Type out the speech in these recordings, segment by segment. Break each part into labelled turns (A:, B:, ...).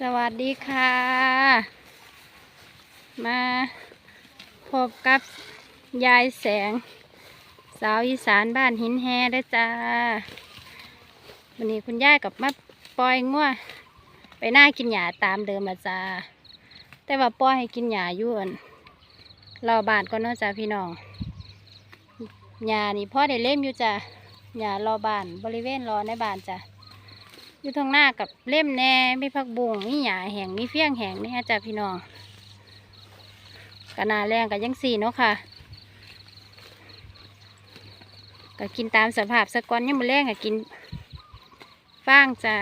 A: สวัสดีค่ะ มาพบกับยายแสง สาวอีสานบ้านหินแฮได้จ้า วันนี้คุณยายกับมาปล่อยงัวไปหน้ากินหญ้าตามเดิมละจ้า แต่ว่าปล่อยให้กินหญ้ายู่นรอบานก็เนาะจ้าพี่น้องหญ้านี่พ่อได้เล่มอยู่จ้าหญ้ารอบานบริเวณรอในบานจ้า อยู่ทางหน้ากับเล่มแน่มีผักบุ้งมีหญ้าแหงมีเฟี้ยงแหงนี่ฮะจ้าพี่น้องกะนาแรงกับยังสี่เนาะค่ะก็กินตามสภาพสะก้อนยังมาแรงก็กินฟางจ้า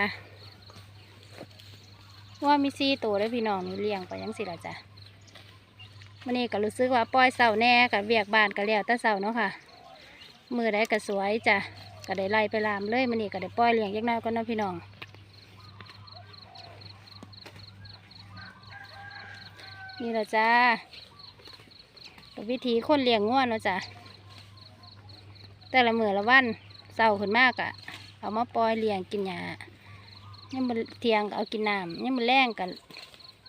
A: ว่ามีสี่ตัวแล้วพี่น้องนี่เลี้ยงไปยังสี่ละจ้ะวันนี้ก็รู้สึกว่าปล่อยเสาแน่กับเวียกบานก็แล้วต่เสาเนาะค่ะ มือได้ก็สวยจ้ะก็ได้ไล่ไปลามเลยมันนี่ก็ได้ปล่อยเลี้ยงยักน้อยก็นาะพี่น้อง นี่แหละจ้าวิธีคนเลี้ยงง่วนเนาะจ้ะแต่ละมือละวันเศร้าขึ้นมากอะเอามาปล่อยเลี้ยงกินหญ้ายังมันเทียงก็เอากินน้ำยังมันแรงกัน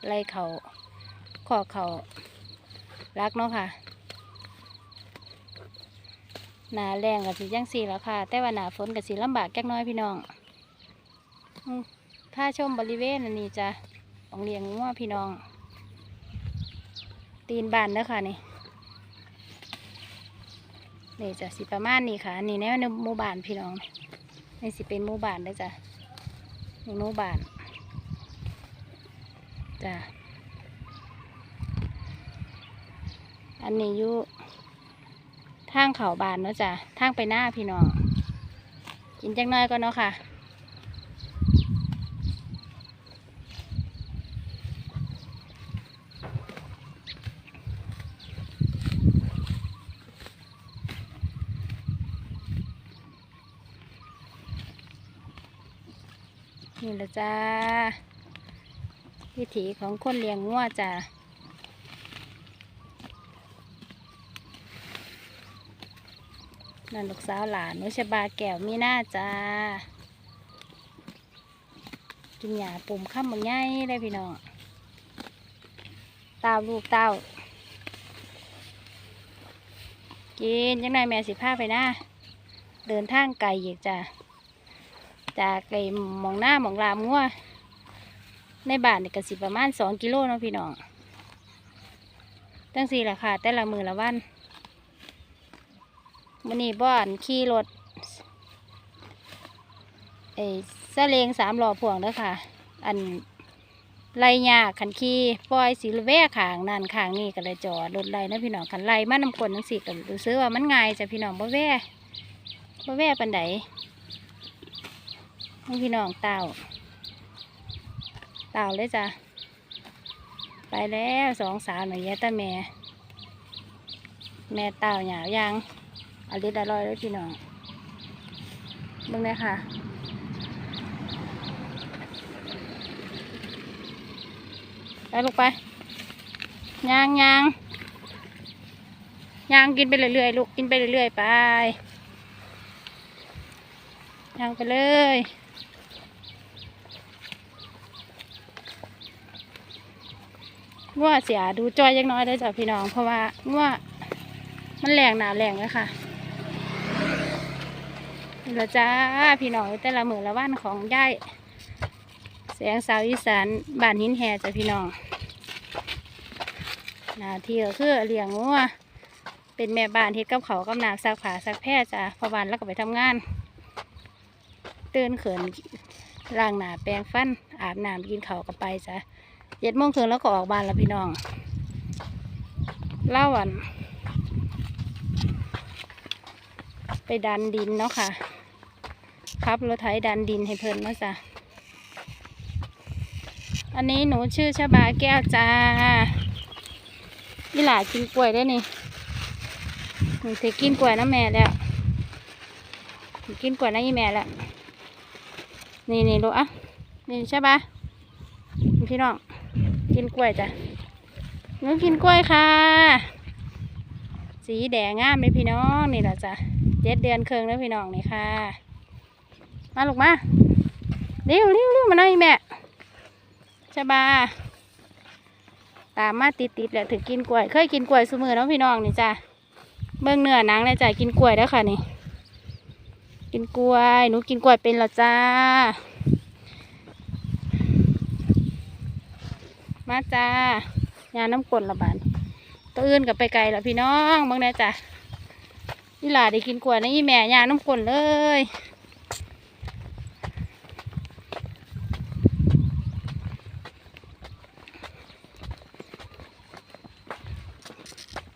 A: ไล่เขาขอเขารักเนาะค่ะหนาแรงกับสีจังสีแล้วค่ะ แต่ว่าหนาฝนกับสีลำบากแก๊กน้อยพี่น้องถ้าชมบริเวณอันนี้จ้ะของเลี้ยงง่วพี่น้อง ตีนบานเด้อค่ะนี่นี่จะสิประมาณนี้ค่ะอันนี่ในหมู่บ้านพี่น้องนี่สิเป็นหมู่บ้านเด้อจ้ะนี่หมู่บ้านจ้ะอันนี้อยู่ทางเขาบานเนาะจ้ะทางไปหน้าพี่น้องกินจังน้อยก็เนาะค่ะ นี่ละจ้า วิถีของคนเลี้ยงงัวจ้านั่นลูกสาวหลานนุชบาแก้วมีหน้าจ้า กินหยาปุ่มข้ามมึงง่ายได้พี่น้องเต้าลูกเต้า กินยังไงแม่สิพาไปหน้า เดินทางไกลอีกจ้า จากไอ้หมองหน้าหมองรามงัวในบ้านนี่ก็สิประมาณสองกิโลเนาะพี่น้องตั้งสี่ละค่ะ แต่ละมือละวันมันนี่บ้านขี่รถไอ้ซาเลงสามล้อพ่วงเด้อค่ะ อันไล่ยาขันขี่ปล่อยสีแวกขางนั่นขางนี่ก็เลยจอดรถไล่นะพี่น้องขันไล่มานำกลนังสี่ก็รู้สึกว่ามันง่ายจ้ะพี่น้องบ่แว่บ่แว่ปันได พี่น้องเต่า เต่าเลยจ้ะ ไปแล้วสองสาวหน่อยแย่ตาแม่ แม่เต่าหยาวยางอริดอร่อยเลยพี่น้องบิ่งเลยค่ะไปลูกไปยางยางยางกินไปเรื่อยๆลูกกินไปเรื่อยๆไปยางไปเลย งัวเสียดูจอยยังน้อยได้จ้ะพี่น้อง เพราะว่างัวมันแรงหนาแรงเลยค่ะนี่ละจ้าพี่น้องแต่ละมือละวันของยายแสงสาวอีสานบ้านหินแห่จ้ะพี่น้องหนาที่ก็คือเลี้ยงงัวเป็นแม่บ้านเฮ็ดกับเขากับนาซักผ้าซักแพร่จ้ะพอวันแล้วก็ไปทำงาน ตื่นเขินล้างหนาแปรงฟันอาบน้ำกินเขากับไปจ้ะ จ็ดโมงครึ่งแล้วก็ออกบ้านแล้วพี่น้องเล่าวัน ไปดันดินเนาะค่ะ ครับรถไถดันดินให้เพลินเนาะจ้ะอันนี้หนูชื่อชบาแก้วจ้านี่หลากินกล้วยได้นี่หนูถือกินกล้วยนะแม่แล้วถือกินกล้วยนะยี่แม่แล้วนี่นี่ลูอะนี่ใช่ปะพี่น้อง กินกล้วยจ้ะหนูกินกล้วยค่ะ สีแดงงามเลยพี่น้องนี่แหละจ้ะเจ็ดเดือนครึ่งแล้วพี่น้องนี่ค่ะ มาลูกมาเร็วเร็วเร็วมาหน่อยแม่ชบา ตามมาติดติดแหละถึงกินกล้วย เคยกินกล้วยสมือเนาะพี่น้องนี่จ้ะเบิ่งเนื้อหนังเลยจ้ะกินกล้วยแล้วค่ะนี่ กินกล้วยหนูกินกล้วยเป็นแล้วจ้า มาจ้ายาน้ำกลนละบาดตัวอื่นกับไปไกลแล้วพี่น้องบิ่งแน่จ้ะนี่หลาได้กินกวยนะอีแม่ยาน้ำกลเลย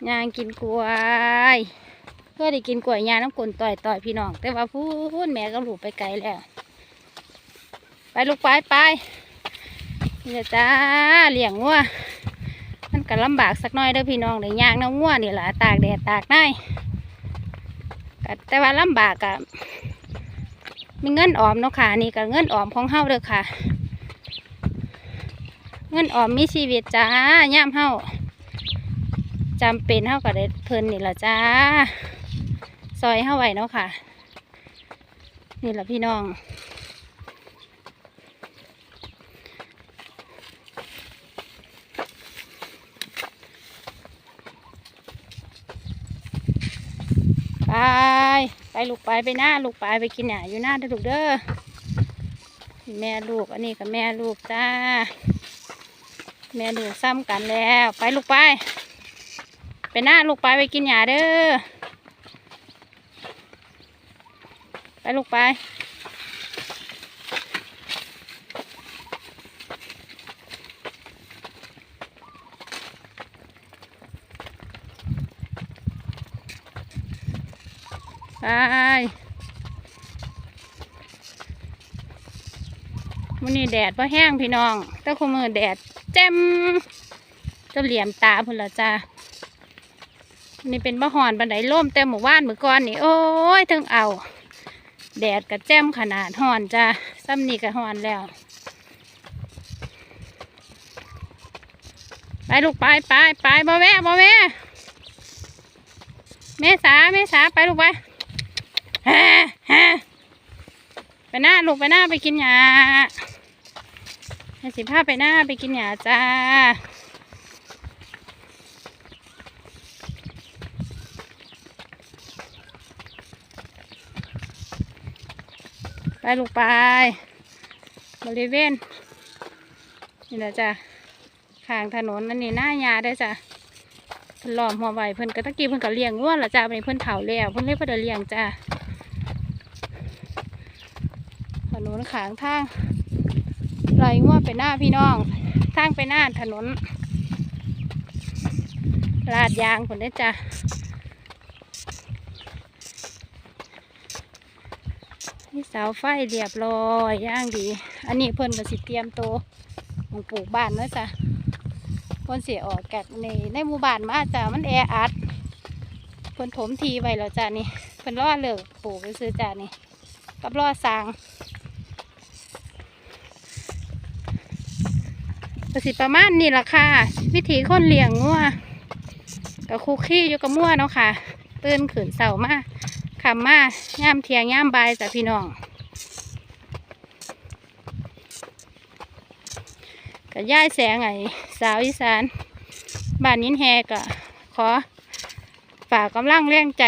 A: ยางกินกล้วยเพื่อได้กินกล้วยยาน้ำกลต่อยต่อยพี่น้อง แต่ว่าพูดแม่ก็หลูไปไกลแล้ว ไปลูกไปไป นี่ละจ้าเลี้ยงวัวมันก็ลำบากสักหน้อยเด้อพี่น้องเลยยางน้ำวัวนี่แหละตากแดดตากหน้แต่ว่าลำบากกะมีเงินออมเนาะค่ะนี่ก็เงินออมของเฮาเด้อค่ะ เงินออมมีชีวิตจ้าย่ามเฮาจำเป็นเท่ากับได้เพิ่นนี่แหละจ้าซอยเข้าไว้เนาะค่ะ นี่แหละพี่น้อง ไปไปลูกไปไปหน้าลูกไปไปกินหนาอยู่หน้าเด้อลูกเด้อแม่ลูกอันนี้กับแม่ลูกจ้า แม่ลูกซ้ำกันแล้ว ไปลูกไป ไปหน้าลูกไปไปกินหนาเด้อไปลูกไป ไปมันนี้แดดพอแห้งพี่น้องต่คุมือแดดแจ่มจะเหลี่ยมตาพุ่นละจ้านี่เป็นมะฮอนบันไดล่มแต่หมู่บ้านเมื่อก่อนนี่โอ้ยถึงเอา แดดกับแจ่มขนาดฮอนจ้าซ้ำนี่กับฮอนแล้วไปลูกไปไปไปบ่แม่บ่แม่เมษาเมษาไปลูกไป ฮะฮะไปหน้าลูกไปหน้าไปกินหญ้าให้สิพาไปหน้าไปกินหญ้าจ้าไปลูกไป บริเวณนี่แหละจ้ะข้างถนนนั่นนี่หน้ายาได้จ้ะเพิ่นล้อมหัวไว้เพิ่นก็ตะกี้เพิ่นก็เลี้ยงง้วนละจ้ะวันนี้เพิ่นเฒ่าแล้วเพิ่นเลยเพิ่นเลี้ยงจ้ะถ นนขางทางไหลง้วไปหน้าพี่น้องทางไปหน้าถนน ลาดยางคนได้จ้ะนี่เสาไฟเรียบร้อยย่างดี อันนี้เพิ่นก็สิเตรียมโตมองปลูกบ้านเนาะจ้ะเพิ่นเสียออกจากในในหมู่บ้านมาจ้ะมันแออัดเพิ่นถมทีไว้แล้วจ้ะนี่เพิ่นรอเลิกปลูกไปซื้อจ้ะนี่กับรอสร้าง ก็สิประมาณนี้ละค่ะ วิธีคนเลี้ยงงัวกับคุกขี้อยู่กับมั่วเนาะค่ะ ตื่นขืนเสามาขำมาย่ามเทียงย่ามใบาจ้ะพี่น้องกับย่ายแสงไอ้สาวอีสานบ้านนินแฮกะขอ ฝากกำลังแรงใจ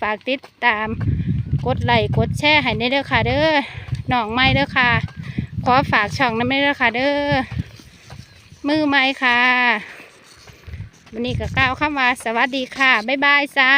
A: ฝากติดตามกดไลค์กดแชร์ให้ในเด้อค่ะเด้อน้องไม่เด้อค่ะ ขอฝากช่องน้ำไม่เด้อค่ะเด้อ มือไม้ค่ะ วันนี้ก็กล่าวคำว่าสวัสดีค่ะ บ๊ายบายจ้า